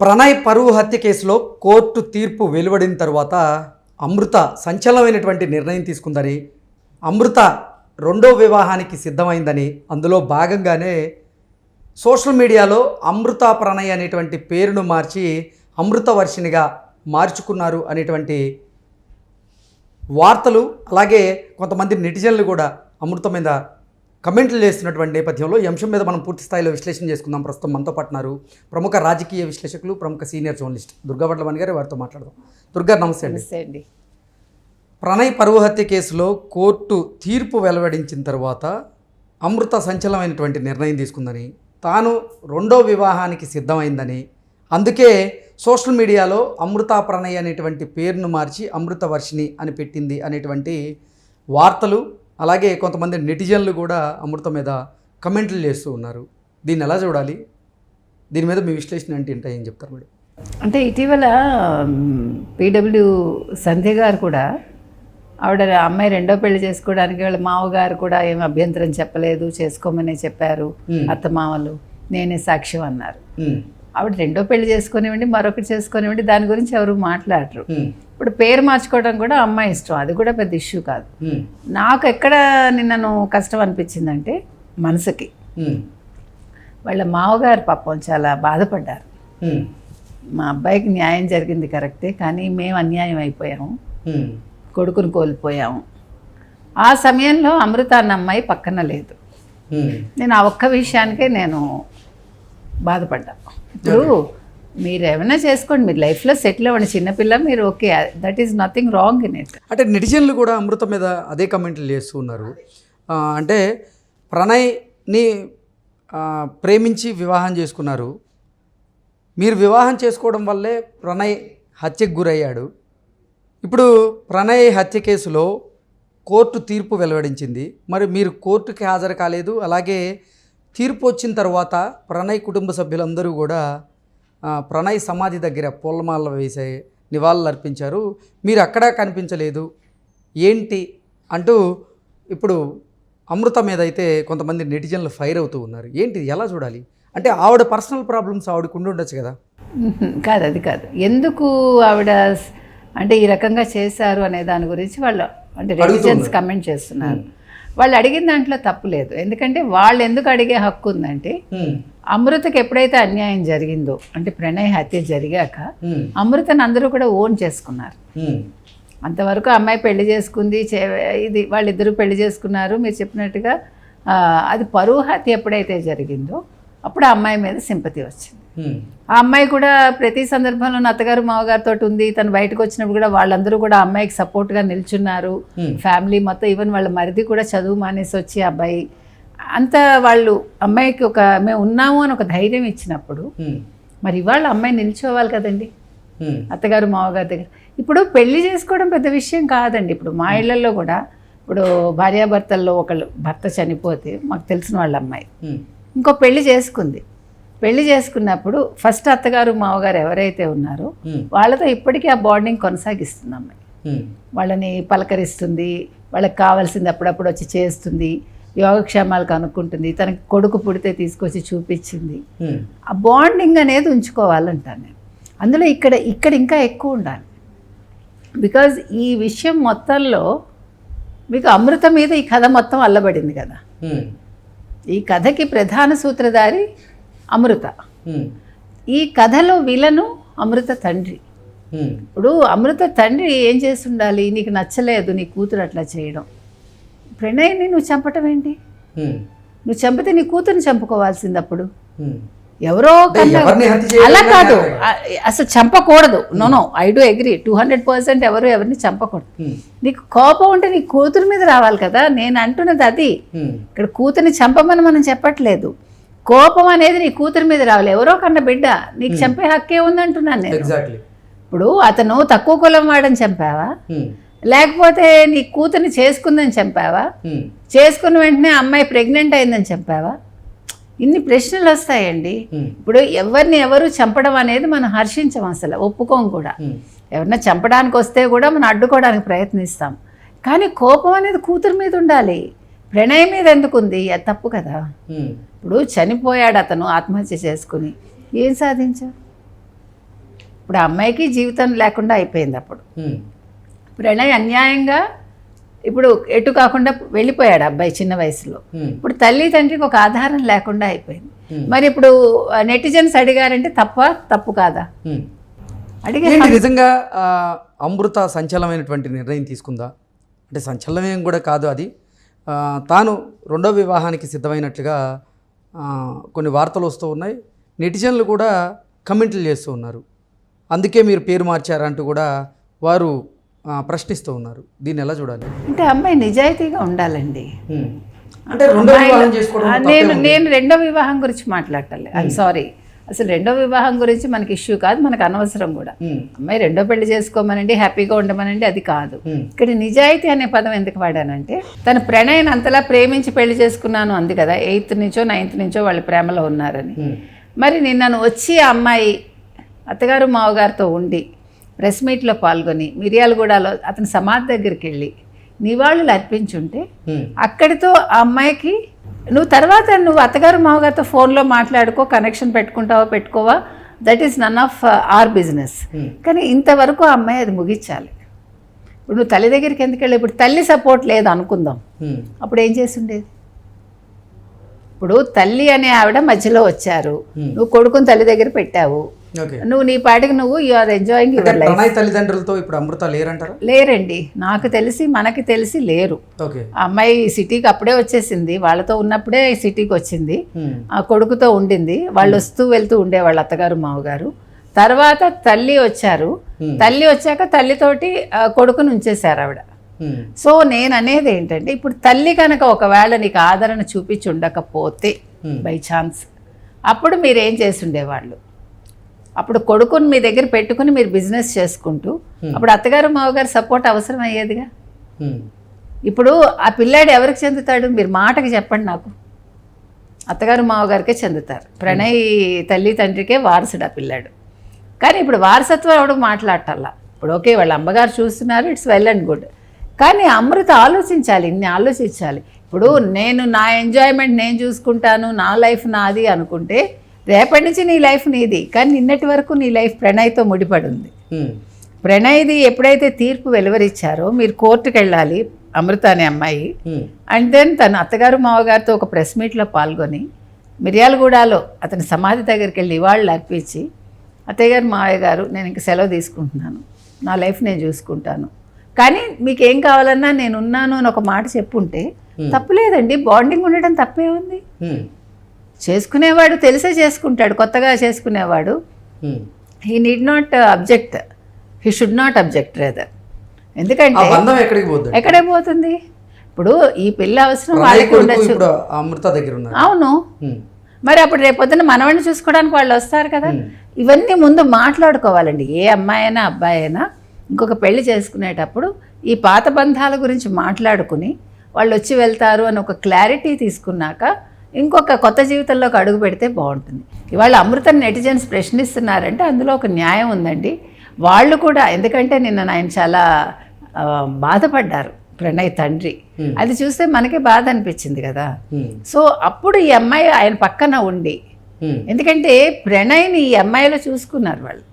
ప్రణయ్ పరువు హత్య కేసులో కోర్టు తీర్పు వెలువడిన తర్వాత అమృత సంచలనమైనటువంటి నిర్ణయం తీసుకుందని అమృత రెండో వివాహానికి సిద్ధమైందని అందులో భాగంగానే సోషల్ మీడియాలో అమృత ప్రణయ్ అనేటువంటి పేరును మార్చి అమృత వర్షినిగా మార్చుకున్నారు అనేటువంటి వార్తలు అలాగే కొంతమంది నెటిజన్లు కూడా అమృత మీద కమెంట్లు చేస్తున్నటువంటి నేపథ్యంలో ఈ అంశం మీద మనం పూర్తి స్థాయిలో విశ్లేషణ చేసుకుందాం. ప్రస్తుతం మనతో పాటున్నారు ప్రముఖ రాజకీయ విశ్లేషకులు ప్రముఖ సీనియర్ జర్నలిస్ట్ దుర్గా వడ్లమణి గారు. వారితో మాట్లాడదాం. దుర్గా నమస్తే నమస్తే అండి. ప్రణయ్ పరువు హత్య కేసులో కోర్టు తీర్పు వెలువడించిన తర్వాత అమృత సంచలనమైనటువంటి నిర్ణయం తీసుకుందని తాను రెండో వివాహానికి సిద్ధమైందని అందుకే సోషల్ మీడియాలో అమృత ప్రణయ్ అనేటువంటి పేరును మార్చి అమృత వర్షిణి అని పెట్టింది అనేటువంటి వార్తలు అలాగే కొంతమంది నెటిజన్లు కూడా అమృత మీద కమెంట్లు చేస్తూ ఉన్నారు. దీన్ని ఎలా చూడాలి? దీని మీద మీ విశ్లేషణ అంటే ఏంటో? ఏం చెప్తారు మేడం? అంటే ఇటీవల పీడబ్ల్యూ సంధ్య గారు కూడా ఆవిడ అమ్మాయి రెండో పెళ్ళి చేసుకోవడానికి వాళ్ళ మామగారు కూడా ఏం అభ్యంతరం చెప్పలేదు చేసుకోమని చెప్పారు. అత్త మామలు. నేనే సాక్ష్యం అన్నారు. ఆవిడ రెండో పెళ్ళి చేసుకునివ్వండి మరొకటి చేసుకునివ్వండి దాని గురించి ఎవరు మాట్లాడరు. ఇప్పుడు పేరు మార్చుకోవడం కూడా అమ్మాయి ఇష్టం. అది కూడా పెద్ద ఇష్యూ కాదు. నాకు ఎక్కడ నిన్నను కష్టం అనిపించిందంటే మనసుకి. వాళ్ళ మామగారు పాపం చాలా బాధపడ్డారు. మా అబ్బాయికి న్యాయం జరిగింది కరెక్టే కానీ మేము అన్యాయం అయిపోయాము. కొడుకుని కోల్పోయాము. ఆ సమయంలో అమృత అన్న అమ్మాయి పక్కన లేదు. నేను ఆ ఒక్క విషయానికే నేను బాధపడ్డా. ఇప్పుడు మీరు ఏమైనా చేసుకోండి మీరు లైఫ్లో సెటిల్ అవ్వండి. చిన్నపిల్ల మీరు okay. That is nothing wrong in it అంటే నెటిజన్లు కూడా అమృత మీద అదే కమెంట్లు చేస్తూ ఉన్నారు. అంటే ప్రణయ్ని ప్రేమించి వివాహం చేసుకున్నారు. మీరు వివాహం చేసుకోవడం వల్లే ప్రణయ్ హత్యకు గురయ్యాడు. ఇప్పుడు ప్రణయ్ హత్య కేసులో కోర్టు తీర్పు వెలువడించింది. మరి మీరు కోర్టుకి హాజరు కాలేదు. అలాగే తీర్పు వచ్చిన తర్వాత ప్రణయ్ కుటుంబ సభ్యులందరూ కూడా ప్రణయ్ సమాధి దగ్గర పూలమాల వేసే నివాళులు అర్పించారు. మీరు అక్కడా కనిపించలేదు. ఏంటి అంటూ ఇప్పుడు అమృత మీద అయితే కొంతమంది నెటిజన్లు ఫైర్ అవుతూ ఉన్నారు ఏంటి ఎలా చూడాలి? అంటే ఆవిడ పర్సనల్ ప్రాబ్లమ్స్ ఆవిడకు ఉండి ఉండొచ్చు కదా. కాదు అది కాదు. ఎందుకు ఆవిడ అంటే ఈ రకంగా చేశారు అనే దాని గురించి వాళ్ళు అంటే రెలిజన్స్ కమెంట్ చేస్తున్నారు. వాళ్ళు అడిగిన దాంట్లో తప్పు లేదు. ఎందుకంటే వాళ్ళు ఎందుకు అడిగే హక్కు ఉందంటే అమృతకి ఎప్పుడైతే అన్యాయం జరిగిందో అంటే ప్రణయ్ హత్య జరిగాక అమృతను అందరూ కూడా ఓన్ చేసుకున్నారు. అంతవరకు అమ్మాయి పెళ్ళి చేసుకుంది ఇది వాళ్ళిద్దరూ పెళ్ళి చేసుకున్నారు. మీరు చెప్పినట్టుగా అది పరువు హత్య ఎప్పుడైతే జరిగిందో అప్పుడు ఆ అమ్మాయి మీద సింపతి వచ్చింది. ఆ అమ్మాయి కూడా ప్రతి సందర్భంలో అత్తగారు మామగారితో ఉంది. తను బయటకు వచ్చినప్పుడు కూడా వాళ్ళందరూ కూడా అమ్మాయికి సపోర్ట్గా నిల్చున్నారు. Hmm. ఫ్యామిలీ మొత్తం ఈవెన్ వాళ్ళ మరిది కూడా చదువు మానేసి వచ్చి అబ్బాయి. అంత వాళ్ళు అమ్మాయికి ఒక మేము ఉన్నాము అని ఒక ధైర్యం ఇచ్చినప్పుడు హ్మ్, మరి ఇవాళ అమ్మాయి నిల్చోవాలి కదండి? అత్తగారు మామగారి దగ్గర. ఇప్పుడు పెళ్ళి చేసుకోవడం పెద్ద విషయం కాదండి. ఇప్పుడు మా ఇళ్ళలో కూడా ఇప్పుడు భార్యాభర్తల్లో ఒకళ్ళు భర్త చనిపోతే మాకు తెలిసిన వాళ్ళ అమ్మాయి. ఇంకో పెళ్ళి చేసుకుంది. పెళ్ళి చేసుకున్నప్పుడు ఫస్ట్ అత్తగారు మామగారు ఎవరైతే ఉన్నారో హ్మ్, వాళ్ళతో ఇప్పటికీ ఆ బాండింగ్ కొనసాగిస్తుంది అమ్మాయి. హ్మ్, వాళ్ళని పలకరిస్తుంది వాళ్ళకి కావాల్సింది అప్పుడప్పుడు వచ్చి చేస్తుంది యోగక్షేమాలు కనుక్కుంటుంది తనకి కొడుకు పుడితే తీసుకొచ్చి చూపించింది. హ్మ్, ఆ బాండింగ్ అనేది ఉంచుకోవాలంటాను నేను. అందులో ఇక్కడ ఇక్కడ ఇంకా ఎక్కువ ఉండాలి. బికాజ్ ఈ విషయం మొత్తంలో మీకు అమృత మీద ఈ కథ మొత్తం అల్లబడింది కదా. ఈ కథకి ప్రధాన సూత్రధారి అమృత. ఈ కథలో విలను అమృత తండ్రి. ఇప్పుడు అమృత తండ్రి ఏం చేస్తుండాలి? నీకు నచ్చలేదు నీ కూతురు అట్లా చేయడం. ప్రణయ్ని నువ్వు చంపటం ఏంటి? నువ్వు చంపితే నీ కూతురుని చంపుకోవాల్సింది అప్పుడు. ఎవరో అలా కాదు. అసలు చంపకూడదు. No no. I do agree. Two hundred percent ఎవరు ఎవరిని చంపకూడదు. నీకు కోపం ఉంటే నీ కూతురు మీద రావాలి కదా? నేను అంటున్నది అది. ఇక్కడ కూతుర్ని చంపమని మనం చెప్పట్లేదు. కోపం అనేది నీ కూతురు మీద రావాలి. ఎవరో కన్న బిడ్డ నీకు చంపే హక్కే ఉందంటున్నాను నేను. ఎగ్జాక్ట్లీ ఇప్పుడు అతను తక్కువ కులం వాడని చంపావా? లేకపోతే నీ కూతుర్ని చేసుకుందని చంపావా? చేసుకున్న వెంటనే అమ్మాయి ప్రెగ్నెంట్ అయిందని చంపావా? ఇన్ని ప్రశ్నలు వస్తాయండి. ఇప్పుడు ఎవరిని ఎవరు చంపడం అనేది మనం హర్షించం అసలు ఒప్పుకోం కూడా. హ్మ్, ఎవరన్నా చంపడానికి వస్తే కూడా మనం అడ్డుకోవడానికి ప్రయత్నిస్తాం. కానీ కోపం అనేది కూతురు మీద ఉండాలి. ప్రణయం మీద ఎందుకు ఉంది అది తప్పు కదా. ఇప్పుడు చనిపోయాడు అతను ఆత్మహత్య చేసుకుని. ఏం సాధించావు ఇప్పుడు అమ్మాయికి జీవితం లేకుండా అయిపోయింది అప్పుడు. ప్రణయ్ అన్యాయంగా ఇప్పుడు ఎటు కాకుండా వెళ్ళిపోయాడు అబ్బాయి చిన్న వయసులో. ఇప్పుడు తల్లి తండ్రికి ఒక ఆధారం లేకుండా అయిపోయింది. మరి ఇప్పుడు నెటిజన్స్ అడిగారంటే తప్ప? తప్పు కాదా? ఉమ్. అడిగే ఏంటి నిజంగా అమృత సంచలనమైనటువంటి నిర్ణయం తీసుకుందా? అంటే సంచలనం కూడా కాదు అది. తాను రెండో వివాహానికి సిద్ధమైనట్లుగా కొన్ని వార్తలు వస్తూ ఉన్నాయి. నెటిజన్లు కూడా కమెంట్లు చేస్తూ ఉన్నారు. అందుకే మీరు పేరు మార్చారంటూ కూడా వారు ప్రశ్నిస్తూ ఉన్నారు. దీన్ని ఎలా చూడాలి? అంటే అమ్మాయి నిజాయితీగా ఉండాలండి. అంటే నేను. నేను రెండో వివాహం గురించి మాట్లాడటలే ఐమ్ సారీ అసలు రెండో వివాహం గురించి మనకి ఇష్యూ కాదు మనకు అనవసరం కూడా. అమ్మాయి రెండో పెళ్ళి చేసుకోమనండి హ్యాపీగా ఉండమనండి అది కాదు. ఇక్కడ నిజాయితీ అనే పదం ఎందుకు వాడానంటే తన ప్రణయని అంతలా ప్రేమించి పెళ్ళి చేసుకున్నాను అంది కదా ఎయిత్ నుంచో నైన్త్ నుంచో వాళ్ళ ప్రేమలో ఉన్నారని. మరి నిన్నను వచ్చి ఆ అమ్మాయి అత్తగారు మావగారితో ఉండి ప్రెస్ మీట్లో పాల్గొని మిర్యాలగూడలో అతని సమాధి దగ్గరికి వెళ్ళి నివాళులు అర్పించుంటే అక్కడితో ఆ అమ్మాయికి నువ్వు తర్వాత నువ్వు అత్తగారు మావగారితో ఫోన్లో మాట్లాడుకో కనెక్షన్ పెట్టుకుంటావా పెట్టుకోవా. That is none of our business కానీ ఇంతవరకు ఆ అమ్మాయి అది ముగించాలి. ఇప్పుడు నువ్వు తల్లి దగ్గరికి ఎందుకు వెళ్ళి ఇప్పుడు తల్లి సపోర్ట్ లేదు అనుకుందాం. ఉమ్, అప్పుడు ఏం చేసి ఉండేది ఇప్పుడు తల్లి అనే ఆవిడ మధ్యలో వచ్చారు. Hmm. నువ్వు కొడుకుని తల్లి దగ్గర పెట్టావు. నువ్వు నీ పాటికి నువ్వు you are enjoying your life తల్లిదండ్రులతో ఇప్పుడు అమృత లేరంటారా? లేరండి. నాకు తెలిసి మనకి తెలిసి లేరు. అమ్మాయి సిటీకి అప్పుడే వచ్చేసింది. వాళ్ళతో ఉన్నప్పుడే సిటీకి వచ్చింది. ఉమ్, ఆ కొడుకుతో ఉండింది. వాళ్ళు వస్తూ వెళ్తూ ఉండేవాళ్ళు అత్తగారు మావగారు తర్వాత తల్లి వచ్చారు. Hmm. తల్లి వచ్చాక తల్లితోటి కొడుకుని ఉంచేశారు ఆవిడ. సో నేను అనేది ఏంటంటే ఇప్పుడు తల్లి కనుక ఒకవేళ నీకు ఆదరణ చూపించి ఉండకపోతే బై ఛాన్స్ అప్పుడు మీరు చేసి ఉండేవాళ్ళు? అప్పుడు కొడుకుని మీ దగ్గర పెట్టుకుని మీరు బిజినెస్ చేసుకుంటూ అప్పుడు అత్తగారు మావగారు సపోర్ట్ అవసరం అయ్యేదిగా? ఇప్పుడు ఆ పిల్లాడు ఎవరికి చెందుతాడు? మీరు మాటకి చెప్పండి నాకు. అత్తగారు మావగారికే చెందుతారు. ప్రణయ్ తల్లి తండ్రికే వారసుడు ఆ పిల్లాడు. కానీ ఇప్పుడు వారసత్వం ఎవడు మాట్లాడటల్లా? ఇప్పుడు ఓకే వాళ్ళ అమ్మగారు చూస్తున్నారు ఇట్స్ వెల్ అండ్ గుడ్. కానీ అమృత ఆలోచించాలి ఇన్ని ఆలోచించాలి. ఇప్పుడు నేను నా ఎంజాయ్మెంట్ నేను చూసుకుంటాను నా లైఫ్ నాది అనుకుంటే రేపటి నుంచి నీ లైఫ్ నీది కానీ నిన్నటి వరకు నీ లైఫ్ ప్రణయ్తో ముడిపడి ఉంది ఉమ్, ప్రణయ్ది ఎప్పుడైతే తీర్పు వెలువరిచ్చారో మీరు కోర్టుకు వెళ్ళాలి అమృత అనే అమ్మాయి. అండ్ దెన్ తన అత్తగారు మావగారితో ఒక ప్రెస్ మీట్లో పాల్గొని మిర్యాలగూడలో అతని సమాధి దగ్గరికి వెళ్ళి ఇవాళ్ళు అర్పించి అత్తయ్య గారు మావయ్య గారు నేను ఇంక సెలవు తీసుకుంటున్నాను. నా లైఫ్ నేను చూసుకుంటాను. కానీ మీకు ఏం కావాలన్నా నేను ఉన్నాను అని ఒక మాట చెప్పుంటే తప్పులేదండి బాండింగ్ ఉండడం తప్పే ఉంది. చేసుకునేవాడు తెలిసే చేసుకుంటాడు కొత్తగా చేసుకునేవాడు. He need not object he should not object rather ఎందుకంటే ఎక్కడే పోతుంది? ఇప్పుడు ఈ పిల్ల అవసరం వాళ్ళకి ఉండొచ్చు. అమృత దగ్గర అవును. ఉమ్, మరి అప్పుడు రేపొద్దున మనవాడిని చూసుకోవడానికి వాళ్ళు వస్తారు కదా. Hmm. ఇవన్నీ ముందు మాట్లాడుకోవాలండి. ఏ అమ్మాయి అయినా అబ్బాయి అయినా ఇంకొక పెళ్ళి చేసుకునేటప్పుడు ఈ పాత బంధాల గురించి మాట్లాడుకుని వాళ్ళు వచ్చి వెళ్తారు అని ఒక క్లారిటీ తీసుకున్నాక ఇంకొక కొత్త జీవితంలోకి అడుగు పెడితే బాగుంటుంది. ఇవాళ అమృతం నెటిజన్స్ ప్రశ్నిస్తున్నారంటే అందులో ఒక న్యాయం ఉందండి. వాళ్ళు కూడా ఎందుకంటే నిన్న ఆయన చాలా బాధపడ్డారు ప్రణయ్ తండ్రి. అది చూస్తే మనకే బాధ అనిపించింది కదా. సో అప్పుడు ఈ అమ్మాయి ఆయన పక్కన ఉండి ఎందుకంటే ప్రణయ్ని ఈ అమ్మాయిలో చూసుకున్నారు వాళ్ళు.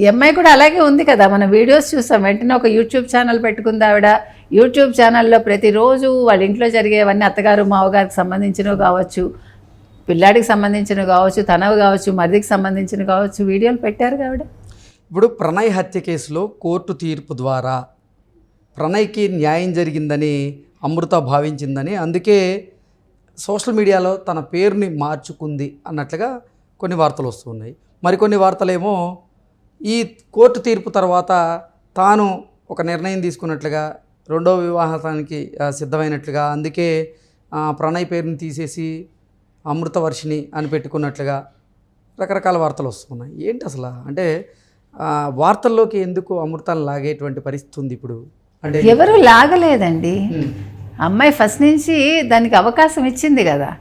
ఈ అమ్మాయి కూడా అలాగే ఉంది కదా. మన వీడియోస్ చూసాం. వెంటనే ఒక యూట్యూబ్ ఛానల్ పెట్టుకుంది ఆవిడ. యూట్యూబ్ ఛానల్లో ప్రతిరోజు వాళ్ళ ఇంట్లో జరిగేవన్నీ అత్తగారు మావగారికి సంబంధించినవి కావచ్చు పిల్లాడికి సంబంధించినవి కావచ్చు తనవి కావచ్చు మరిదికి సంబంధించినవి కావచ్చు వీడియోలు పెట్టారు ఆవిడ. ఇప్పుడు ప్రణయ్ హత్య కేసులో కోర్టు తీర్పు ద్వారా ప్రణయ్కి న్యాయం జరిగిందని అమృత భావించిందని అందుకే సోషల్ మీడియాలో తన పేరుని మార్చుకుంది అన్నట్లుగా కొన్ని వార్తలు వస్తున్నాయి మరికొన్ని వార్తలేమో ఈ కోర్టు తీర్పు తర్వాత తాను ఒక నిర్ణయం తీసుకున్నట్లుగా రెండో వివాహానికి సిద్ధమైనట్లుగా అందుకే ప్రణయ్ పేరుని తీసేసి అమృతవర్షిణి అని పెట్టుకున్నట్లుగా రకరకాల వార్తలు వస్తున్నాయి. ఏంటి అసలు? అంటే వార్తల్లోకి ఎందుకు అమృతాన్ని లాగేటువంటి పరిస్థితి ఉంది ఇప్పుడు? అంటే ఎవరు లాగలేదండి. అమ్మాయి ఫస్ట్ నుంచి దానికి అవకాశం ఇచ్చింది కదా.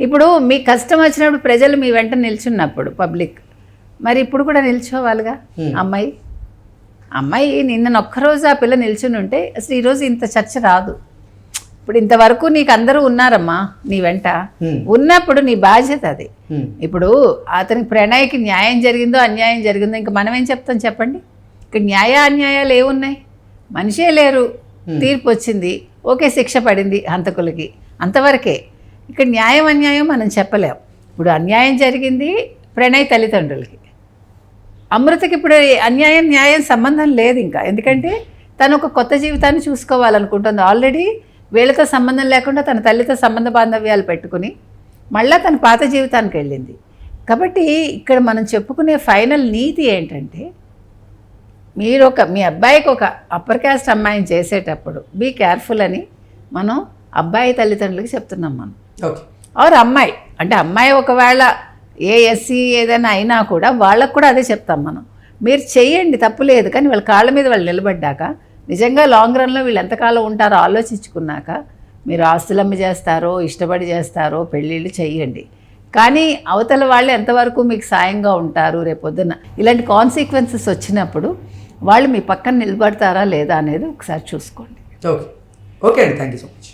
ఇప్పుడు మీ కష్టం వచ్చినప్పుడు ప్రజలు మీ వెంట నిల్చున్నప్పుడు పబ్లిక్ మరి ఇప్పుడు కూడా నిల్చోవాలిగా. అమ్మాయి? అమ్మాయి నిన్న ఒక్కరోజు ఆ పిల్ల నిల్చుని ఉంటే అసలు ఈరోజు ఇంత చర్చ రాదు. ఇప్పుడు ఇంతవరకు నీకు అందరూ ఉన్నారమ్మా నీ వెంట. ఉన్నప్పుడు నీ బాధ్యత అది. ఇప్పుడు అతనికి ప్రణయ్కి న్యాయం జరిగిందో అన్యాయం జరిగిందో ఇంకా మనం ఏం చెప్తాం చెప్పండి? ఇక్కడ న్యాయ అన్యాయాలు ఏమున్నాయి? మనిషే లేరు. తీర్పు వచ్చింది. ఓకే శిక్ష పడింది హంతకులకి. అంతవరకే. ఇక్కడ న్యాయం అన్యాయం మనం చెప్పలేం. ఇప్పుడు అన్యాయం జరిగింది ప్రణయ్ తల్లిదండ్రులకి. అమృతకి ఇప్పుడు అన్యాయం న్యాయం సంబంధం లేదు ఇంకా. ఎందుకంటే తను ఒక కొత్త జీవితాన్ని చూసుకోవాలనుకుంటుంది. ఆల్రెడీ వీళ్ళతో సంబంధం లేకుండా తన తల్లితో సంబంధ బాంధవ్యాలు పెట్టుకుని మళ్ళా తన పాత జీవితానికి వెళ్ళింది. కాబట్టి ఇక్కడ మనం చెప్పుకునే ఫైనల్ నీతి ఏంటంటే మీరు ఒక మీ అబ్బాయికి ఒక అప్పర్ క్యాస్ట్ అమ్మాయిని చేసేటప్పుడు బీ కేర్ఫుల్ అని మనం అబ్బాయి తల్లిదండ్రులకి చెప్తున్నాం మనం. ఆర్ అమ్మాయి. అంటే అమ్మాయి ఒకవేళ ఏ ఎస్సీ ఏదైనా అయినా కూడా వాళ్ళకు కూడా అదే చెప్తాం మనం. మీరు చేయండి తప్పు లేదు. కానీ వాళ్ళ కాళ్ళ మీద వాళ్ళు నిలబడ్డాక నిజంగా లాంగ్ రన్లో వీళ్ళు ఎంతకాలం ఉంటారో ఆలోచించుకున్నాక మీరు ఆస్తులమ్మి చేస్తారో ఇష్టపడి చేస్తారో పెళ్ళిళ్ళు చేయండి కానీ అవతల వాళ్ళు ఎంతవరకు మీకు సాయంగా ఉంటారు రేపొద్దున ఇలాంటి కాన్సిక్వెన్సెస్ వచ్చినప్పుడు వాళ్ళు మీ పక్కన నిలబడతారా లేదా అనేది ఒకసారి చూసుకోండి. ఓకే ఓకే అండి. Thank you so much